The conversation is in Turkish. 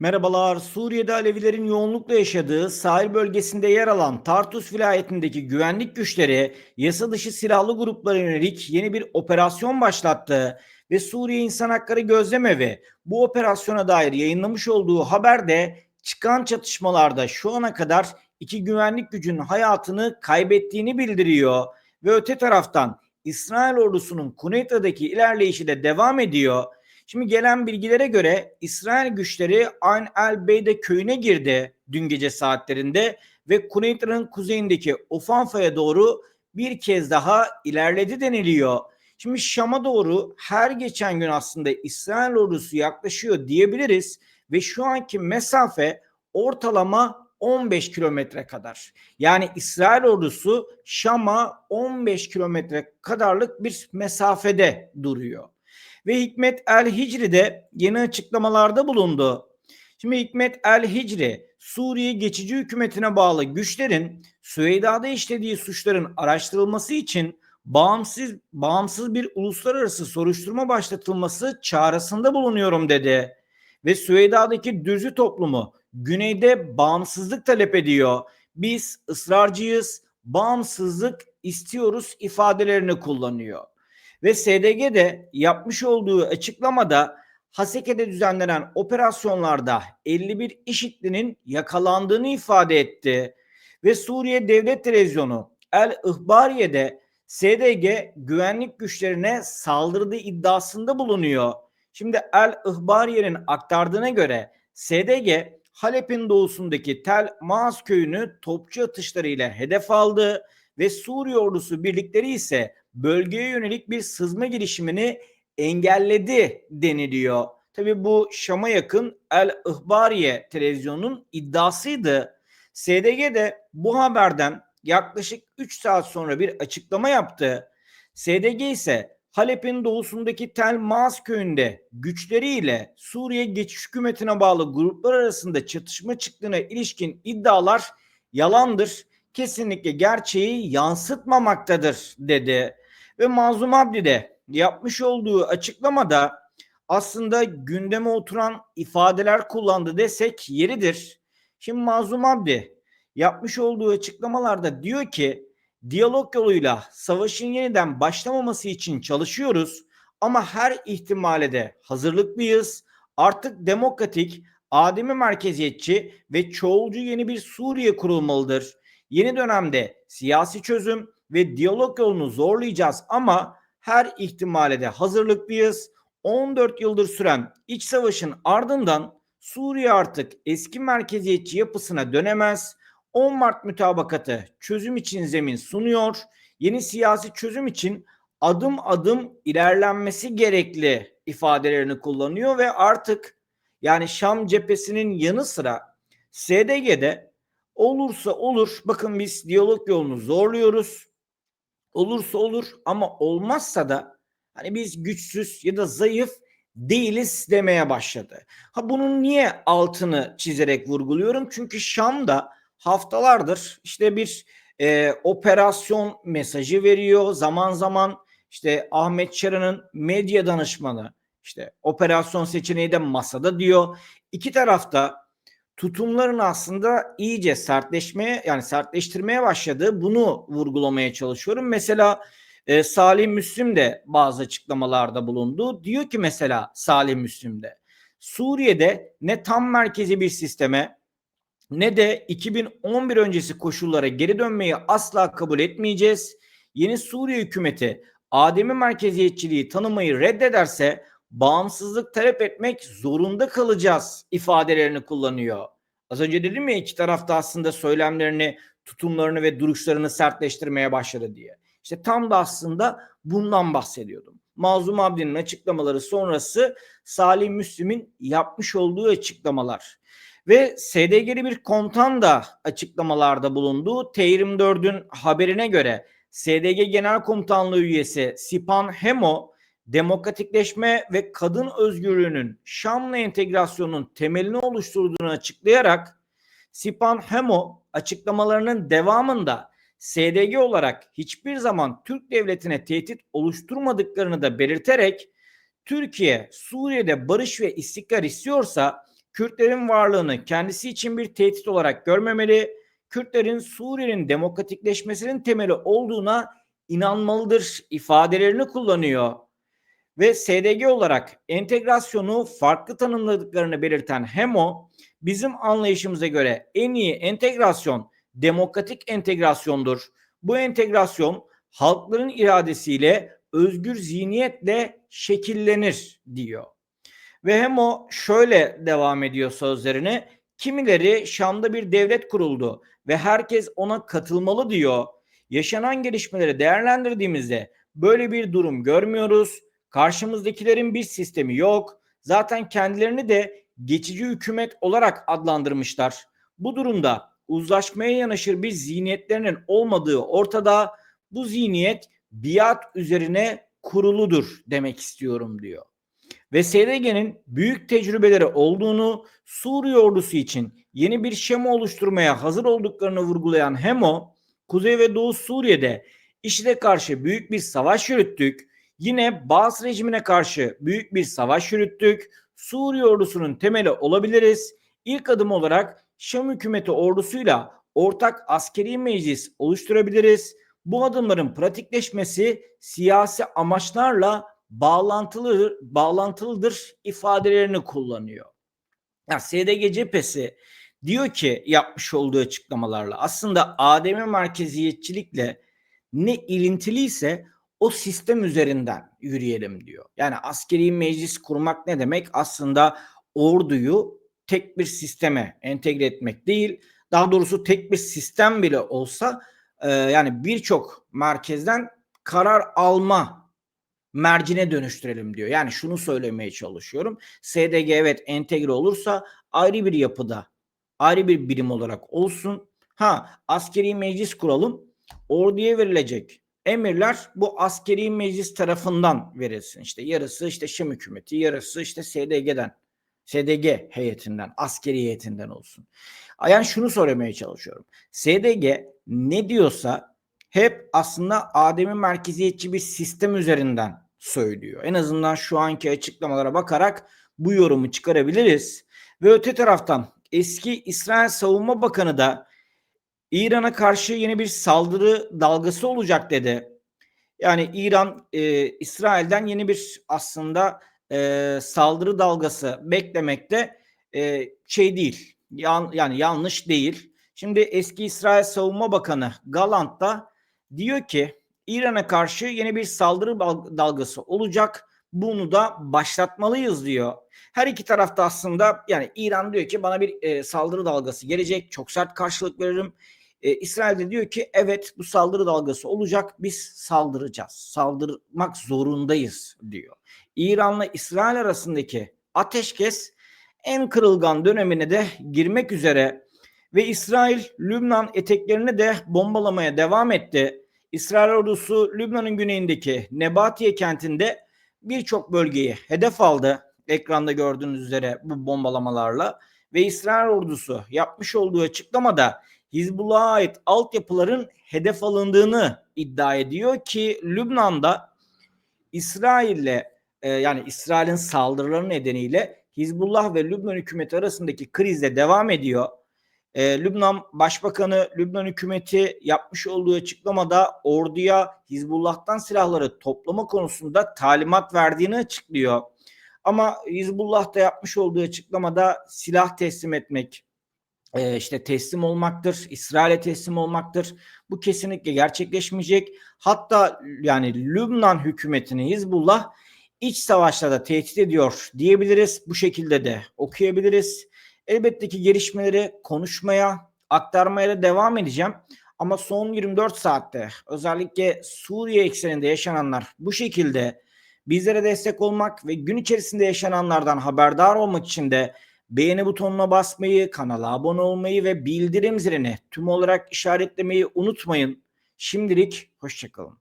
Merhabalar. Suriye'de Alevilerin yoğunlukla yaşadığı sahil bölgesinde yer alan Tartus vilayetindeki güvenlik güçleri yasa dışı silahlı gruplara yönelik yeni bir operasyon başlattı ve Suriye İnsan Hakları Gözlemevi bu operasyona dair yayınlamış olduğu haberde çıkan çatışmalarda şu ana kadar iki güvenlik gücünün hayatını kaybettiğini bildiriyor ve öte taraftan İsrail ordusunun Kunetra'daki ilerleyişi de devam ediyor. Şimdi gelen bilgilere göre İsrail güçleri Ayn el Beyde köyüne girdi dün gece saatlerinde ve Kunetra'nın kuzeyindeki Ofanfa'ya doğru bir kez daha ilerledi deniliyor. Şimdi Şam'a doğru her geçen gün aslında İsrail ordusu yaklaşıyor diyebiliriz ve şu anki mesafe ortalama 15 kilometre kadar. Yani İsrail ordusu Şam'a 15 kilometre kadarlık bir mesafede duruyor. Ve Hikmet El Hicri de yeni açıklamalarda bulundu. Şimdi Hikmet El Hicri Suriye geçici hükümetine bağlı güçlerin Süveyda'da işlediği suçların araştırılması için bağımsız bağımsız bir uluslararası soruşturma başlatılması çağrısında bulunuyorum dedi. Ve Süveyda'daki düzü toplumu güneyde bağımsızlık talep ediyor. Biz ısrarcıyız, bağımsızlık istiyoruz ifadelerini kullanıyor. Ve SDG de yapmış olduğu açıklamada Haseke'de düzenlenen operasyonlarda 51 IŞİD'linin yakalandığını ifade etti. Ve Suriye Devlet Televizyonu El İhbariye'de SDG güvenlik güçlerine saldırdığı iddiasında bulunuyor. Şimdi El İhbariye'nin aktardığına göre SDG Halep'in doğusundaki Tel Maas köyünü topçu atışlarıyla hedef aldı ve Suriye ordusu birlikleri ise bölgeye yönelik bir sızma girişimini engelledi deniliyor. Tabi bu Şam'a yakın El İhbariye televizyonunun iddiasıydı. SDG de bu haberden yaklaşık 3 saat sonra bir açıklama yaptı. SDG ise Halep'in doğusundaki Tel Maas köyünde güçleriyle Suriye geçiş hükümetine bağlı gruplar arasında çatışma çıktığına ilişkin iddialar yalandır. Kesinlikle gerçeği yansıtmamaktadır dedi. Ve Mazlum Abdi de yapmış olduğu açıklamada aslında gündeme oturan ifadeler kullandı desek yeridir. Şimdi Mazlum Abdi yapmış olduğu açıklamalarda diyor ki diyalog yoluyla savaşın yeniden başlamaması için çalışıyoruz ama her ihtimale de hazırlıklıyız. Artık demokratik, ademi merkeziyetçi ve çoğulcu yeni bir Suriye kurulmalıdır. Yeni dönemde siyasi çözüm ve diyalog yolunu zorlayacağız ama her ihtimale de hazırlıklıyız. 14 yıldır süren iç savaşın ardından Suriye artık eski merkeziyetçi yapısına dönemez. 10 Mart mütabakatı çözüm için zemin sunuyor. Yeni siyasi çözüm için adım adım ilerlenmesi gerekli ifadelerini kullanıyor ve artık yani Şam cephesinin yanı sıra SDG'de olursa olur bakın biz diyalog yolunu zorluyoruz. Olursa olur ama olmazsa da hani biz güçsüz ya da zayıf değiliz demeye başladı. Ha bunun niye altını çizerek vurguluyorum? Çünkü Şam'da haftalardır işte bir e, operasyon mesajı veriyor. Zaman zaman işte Ahmet Çara'nın medya danışmanı işte operasyon seçeneği de masada diyor. İki tarafta tutumların aslında iyice sertleşmeye yani sertleştirmeye başladığı bunu vurgulamaya çalışıyorum. Mesela e, Salih Müslim de bazı açıklamalarda bulundu. Diyor ki mesela Salih Müslim de Suriye'de ne tam merkezi bir sisteme ne de 2011 öncesi koşullara geri dönmeyi asla kabul etmeyeceğiz. Yeni Suriye hükümeti ademi merkeziyetçiliği tanımayı reddederse bağımsızlık talep etmek zorunda kalacağız ifadelerini kullanıyor. Az önce dedim ya iki tarafta aslında söylemlerini, tutumlarını ve duruşlarını sertleştirmeye başladı diye. İşte tam da aslında bundan bahsediyordum. Mazlum Abdi'nin açıklamaları sonrası Salih Müslim'in yapmış olduğu açıklamalar. Ve SDG'li bir komutan da açıklamalarda bulundu. T24'ün haberine göre SDG Genel Komutanlığı üyesi Sipan Hemo demokratikleşme ve kadın özgürlüğünün Şam'la entegrasyonun temelini oluşturduğunu açıklayarak Sipan Hemo açıklamalarının devamında SDG olarak hiçbir zaman Türk devletine tehdit oluşturmadıklarını da belirterek Türkiye Suriye'de barış ve istikrar istiyorsa Kürtlerin varlığını kendisi için bir tehdit olarak görmemeli, Kürtlerin Suriye'nin demokratikleşmesinin temeli olduğuna inanmalıdır ifadelerini kullanıyor. Ve SDG olarak entegrasyonu farklı tanımladıklarını belirten HEMO, bizim anlayışımıza göre en iyi entegrasyon demokratik entegrasyondur. Bu entegrasyon halkların iradesiyle özgür zihniyetle şekillenir diyor. Ve hem o şöyle devam ediyor sözlerine. Kimileri Şam'da bir devlet kuruldu ve herkes ona katılmalı diyor. Yaşanan gelişmeleri değerlendirdiğimizde böyle bir durum görmüyoruz. Karşımızdakilerin bir sistemi yok. Zaten kendilerini de geçici hükümet olarak adlandırmışlar. Bu durumda uzlaşmaya yanaşır bir zihniyetlerinin olmadığı ortada. Bu zihniyet biat üzerine kuruludur demek istiyorum diyor. Ve SDG'nin büyük tecrübeleri olduğunu Suriye ordusu için yeni bir şema oluşturmaya hazır olduklarını vurgulayan HEMO, Kuzey ve Doğu Suriye'de IŞİD'e karşı büyük bir savaş yürüttük. Yine Baas rejimine karşı büyük bir savaş yürüttük. Suriye ordusunun temeli olabiliriz. İlk adım olarak Şam hükümeti ordusuyla ortak askeri meclis oluşturabiliriz. Bu adımların pratikleşmesi siyasi amaçlarla bağlantılı bağlantılıdır ifadelerini kullanıyor. Ya SDG cephesi diyor ki yapmış olduğu açıklamalarla aslında Adem'e merkeziyetçilikle ne ilintiliyse o sistem üzerinden yürüyelim diyor. Yani askeri meclis kurmak ne demek? Aslında orduyu tek bir sisteme entegre etmek değil. Daha doğrusu tek bir sistem bile olsa e, yani birçok merkezden karar alma mercine dönüştürelim diyor. Yani şunu söylemeye çalışıyorum. SDG evet entegre olursa ayrı bir yapıda, ayrı bir birim olarak olsun. Ha askeri meclis kuralım. Orduya verilecek emirler bu askeri meclis tarafından verilsin. İşte yarısı işte Şam hükümeti, yarısı işte SDG'den, SDG heyetinden, askeri heyetinden olsun. Yani şunu söylemeye çalışıyorum. SDG ne diyorsa hep aslında Adem'in merkeziyetçi bir sistem üzerinden söylüyor. En azından şu anki açıklamalara bakarak bu yorumu çıkarabiliriz. Ve öte taraftan eski İsrail Savunma Bakanı da İran'a karşı yeni bir saldırı dalgası olacak dedi. Yani İran e, İsrail'den yeni bir aslında e, saldırı dalgası beklemekte e, şey değil. Yan, yani yanlış değil. Şimdi eski İsrail Savunma Bakanı Galant da diyor ki İran'a karşı yeni bir saldırı dalgası olacak. Bunu da başlatmalıyız diyor. Her iki tarafta aslında yani İran diyor ki bana bir e, saldırı dalgası gelecek. Çok sert karşılık veririm. E, İsrail de diyor ki evet bu saldırı dalgası olacak. Biz saldıracağız. Saldırmak zorundayız diyor. İran'la İsrail arasındaki ateşkes en kırılgan dönemine de girmek üzere ve İsrail Lübnan eteklerini de bombalamaya devam etti. İsrail ordusu Lübnan'ın güneyindeki Nebatiye kentinde birçok bölgeyi hedef aldı. Ekranda gördüğünüz üzere bu bombalamalarla ve İsrail ordusu yapmış olduğu açıklamada Hizbullah'a ait altyapıların hedef alındığını iddia ediyor ki Lübnan'da İsrail'le e, yani İsrail'in saldırıları nedeniyle Hizbullah ve Lübnan hükümeti arasındaki kriz de devam ediyor. E, Lübnan Başbakanı, Lübnan hükümeti yapmış olduğu açıklamada orduya Hizbullah'tan silahları toplama konusunda talimat verdiğini açıklıyor. Ama Hizbullah da yapmış olduğu açıklamada silah teslim etmek, e, işte teslim olmaktır, İsrail'e teslim olmaktır. Bu kesinlikle gerçekleşmeyecek. Hatta yani Lübnan hükümetini Hizbullah iç savaşla da tehdit ediyor diyebiliriz. Bu şekilde de okuyabiliriz. Elbette ki gelişmeleri konuşmaya, aktarmaya da devam edeceğim. Ama son 24 saatte özellikle Suriye ekseninde yaşananlar bu şekilde bizlere destek olmak ve gün içerisinde yaşananlardan haberdar olmak için de beğeni butonuna basmayı, kanala abone olmayı ve bildirim zilini tüm olarak işaretlemeyi unutmayın. Şimdilik hoşçakalın.